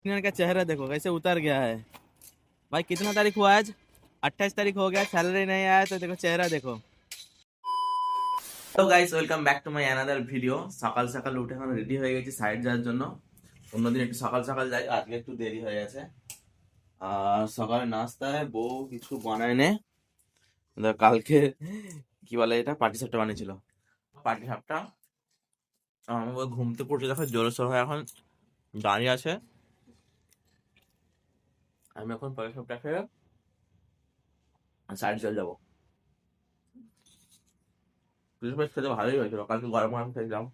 Engineer का चेहरा देखो कैसे उतर गया है भाई कितना तारीख हुआ आज अट्ठाईस तारीख हो गया सैलरी नहीं आया तो देखो चेहरा देखो তো guys welcome back to my another video সকাল সকাল উঠে এখন রেডি হয়ে গেছি সাইড যাওয়ার জন্য অন্যদিন একটু সকাল সকাল যাই আজকে একটু দেরি হয়ে গেছে আর সকালে নাস্তায় বউ কিছু বানায় নে দেখ, কালকে কি বলে এটা পাটি সাপটা বানিয়েছিল পাটি সাপটা আমার বউ ঘুমতে পড়ছে দেখো জোরে সোর হয়ে এখন দাঁড়িয়ে আছে আমি এখন সাপটা খেয়ে সাইড চলে যাব ক্রিসমাস খেতে ভালোই হয়েছিল, কালকে গরম গরম খেয়েছিলাম।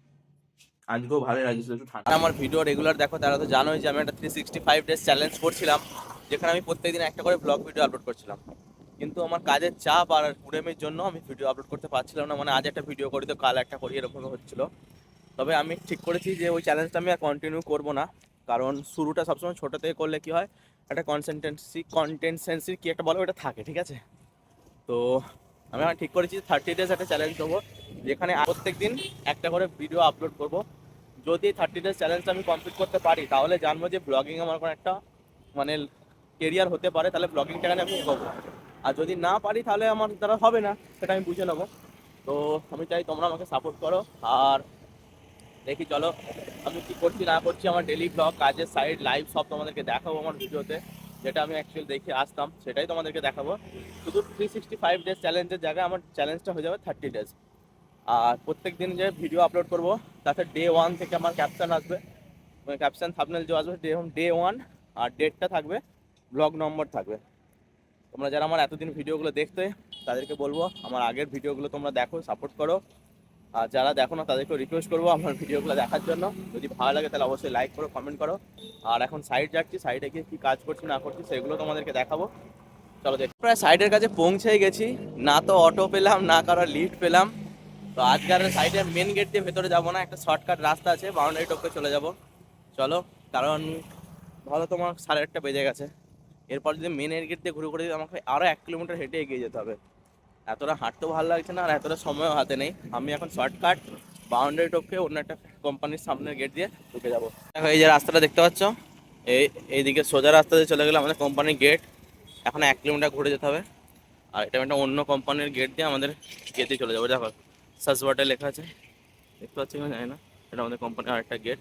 আজকেও ভালোই লাগছিল, একটু ঠান্ডা। আমার ভিডিও রেগুলার দেখো, তারা তো জানোই যে আমি একটা three sixty five days challenge করছিলাম, যেখানে আমি প্রত্যেকদিন একটা করে ব্লগ ভিডিও আপলোড করছিলাম। কিন্তু আমার কাজের চাপ আর কুড়েমের জন্য আমি ভিডিও আপলোড করতে পারছিলাম না মানে আজ একটা ভিডিও করি তো কাল একটা করি, এরকম হচ্ছিল। তবে আমি ঠিক করেছি যে ওই চ্যালেঞ্জটা আমি আর কন্টিনিউ করব না, কারণ শুরুটা সবসময় ছোটো থেকে করলে কি হয় একটা কনসেন্টেন্সি কন্টেন্সেন্সি কী একটা বলো? ওটা থাকে, ঠিক আছে? তো আমি এখন ঠিক করেছি থার্টি ডেজ একটা চ্যালেঞ্জ দেবো, যেখানে প্রত্যেক দিন একটা করে ভিডিও আপলোড করব। যদি থার্টি ডেজ চ্যালেঞ্জটা আমি কমপ্লিট করতে পারি, তাহলে জানব যে ব্লগিং আমার কোনো একটা মানে কেরিয়ার হতে পারে, তাহলে ব্লগিংটাকে আমি করব। আর যদি না পারি, তাহলে আমার দ্বারা হবে না, সেটা আমি বুঝে নেব। তো আমি চাই তোমরা আমাকে সাপোর্ট করো। আর দেখি চলো। আমি কি করছি, না করছি, আমার ডেলি ব্লগ কাজের সাইড লাইভ সব তোমাদেরকে দেখাবো আমার ভিডিওতে। যেটা আমি অ্যাকচুয়ালি দেখে আসতাম, সেটাই তোমাদেরকে দেখাবো। শুধু থ্রি সিক্সটি ফাইভ ডেজ চ্যালেঞ্জের জায়গায় আমার চ্যালেঞ্জটা হয়ে যাবে থার্টি ডেজ আর প্রত্যেক দিন যে ভিডিও আপলোড করব, তাতে ডে ওয়ান থেকে আমার ক্যাপশন আসবে। ক্যাপশন থাপনেল যে আসবে ডে ডে ওয়ান আর ডেটটা থাকবে ব্লগ নম্বর থাকবে। তোমরা যারা আমার এতদিন ভিডিওগুলো দেখতে, তাদেরকে বলব, আমার আগের ভিডিওগুলো তোমরা দেখো সাপোর্ট করো। আর যারা দেখো না তাদেরকে রিকোয়েস্ট করব আমার ভিডিওগুলো দেখার জন্য। যদি ভালো লাগে, তাহলে অবশ্যই লাইক করো কমেন্ট করো। আর এখন সাইড যাচ্ছি সাইডে গিয়ে কী কাজ করছি, না করছি, সেগুলো তোমাদেরকে দেখাবো। চলো দেখ। প্রায় সাইডের কাছে পৌঁছে গেছি। না তো অটো পেলাম, না কারও লিফট পেলাম। তো আজকাল সাইডের মেন গেট দিয়ে ভেতরে যাব না, একটা শর্টকাট রাস্তা আছে বাউন্ডারি টপকে চলে যাব। চলো, কারণ ভালো তোমার সাড়ে আটটা বেজে গেছে। এরপর যদি মেন গেট দিয়ে ঘুরে ঘুরে আমাকে আরও এক কিলোমিটার হেঁটে এগিয়ে যেতে হবে। এতটা হাঁটতেও ভালো লাগছে না আর এতটা সময়ও হাতে নেই। আমি এখন শর্টকাট, বাউন্ডারি টপকে অন্য একটা কোম্পানির সামনের গেট দিয়ে ঢুকে যাব। দেখো, এই যে রাস্তাটা দেখতে পাচ্ছ? এই, এইদিকে সোজা রাস্তা দিয়ে চলে গেলে আমাদের কোম্পানির গেট এখন এক কিলোমিটার ঘুরে যেতে হবে। আর এটা একটা অন্য কোম্পানির গেট দিয়ে আমাদের গেটে চলে যাব। দেখো সাসওয়াটে লেখা আছে। দেখতে পাচ্ছি না জানি না। এটা আমাদের কোম্পানির আরেকটা গেট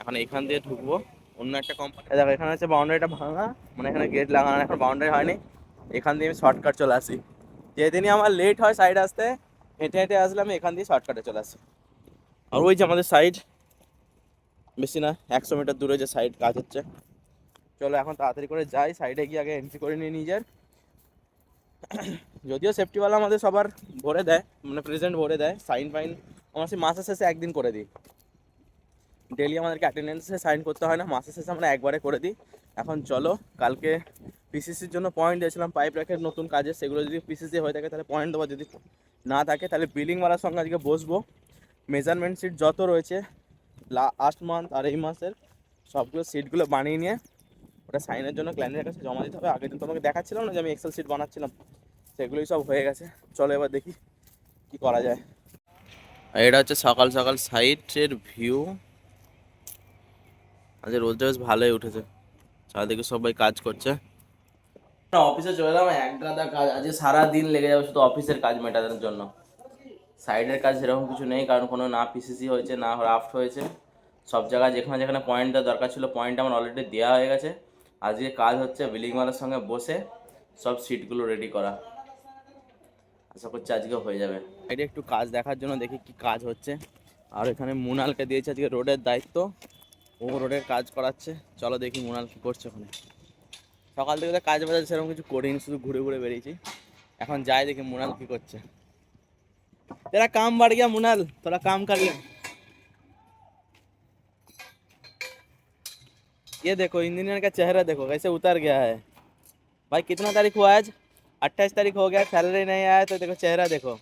এখন এখান দিয়ে ঢুকবো। অন্য একটা কোম্পানি দেখো, এখানে হচ্ছে বাউন্ডারিটা ভাঙা। মানে এখানে গেট লাগানো, এখন বাউন্ডারি হয়নি। এখান দিয়ে আমি শর্টকাট চলে আসি। যেদিনই আমার লেট হয় সাইড আসতে, হেঁটে হেঁটে আসলে আমি এখান দিয়ে শর্টকাটে চলে আসি। আর ওই যে আমাদের সাইড বেশি না, একশো মিটার দূরে যে সাইড কাজ হচ্ছে। চলো এখন তাড়াতাড়ি করে যাই সাইডে গিয়ে আগে এন্ট্রি করে নিই নিজের। যদিও সেফটিওয়ালা আমাদের সবার ভরে দেয় মানে প্রেজেন্ট ভরে দেয় সাইন ফাইন আমরা সেই মাসের শেষে একদিন করে দিই। ডেলি আমাদেরকে অ্যাটেন্ডেন্সে সাইন করতে হয় না, মাসের শেষে আমরা একবারে করে দিই। এখন চলো, কালকে পিসিসির জন্য পয়েন্ট দিয়েছিলাম পাইপ র্যাকের নতুন কাজে সেগুলো যদি পিসিসি হয়ে থাকে তাহলে পয়েন্ট দেবো, যদি না থাকে তাহলে বিলিংওয়ালার সঙ্গে আজকে বসবো। মেজারমেন্ট সিট যত রয়েছে লাস্ট মান্থ আর এই মাসের, সবগুলো সিটগুলো বানিয়ে নিয়ে, ওটা সাইনের জন্য ক্লায়েন্টের কাছে জমা দিতে হবে। আগের দিন তোমাকে দেখাচ্ছিলাম না যে আমি এক্সেল সিট বানাচ্ছিলাম, সেগুলোই সব হয়ে গেছে। চলো এবার দেখি কি করা যায়। এটা হচ্ছে সকাল সকাল সাইটের ভিউ আজ রোদটা বেশ ভালোই উঠেছে। চারদিকে সবাই কাজ করছে। অফিসে চলে এলাম, এক গাদা কাজ, আজকে সারা দিন লেগে যাবে শুধু অফিসের কাজ মেটানোর জন্য। সাইডের কাজ সেরকম কিছু নেই, কারণ কোনো না পিসিসি হয়েছে, না রাফট হয়েছে। সব জায়গায় যেখানে যেখানে পয়েন্ট দেওয়ার দরকার ছিল পয়েন্ট আমার অলরেডি দেওয়া হয়ে গেছে। আজকে কাজ হচ্ছে বিলিংওয়ালার সঙ্গে বসে সব সিটগুলো রেডি করা। আশা করছি আজকে হয়ে যাবে। এটা একটু কাজ দেখার জন্য দেখি কি কাজ হচ্ছে। আর এখানে মুনালকে দিয়েছে আজকে রোডের দায়িত্ব। ও রোডের কাজ করাচ্ছে। চলো দেখি মুনাল কি করছে ওখানে। সকাল থেকে তো কাজ বাজার সেরকম কিছু করিনি শুধু ঘুরে ঘুরে বেরিয়েছি এখন যাই দেখি মুনাল কি করছে तेरा काम बढ़ गया मुनल थोड़ा काम कर ले ये देखो इंजीनियर का चेहरा देखो कैसे उतर गया है भाई कितना तारीख हुआ आज अट्ठाईस तारीख हो गया सैलरी नहीं आया तो देखो चेहरा देखो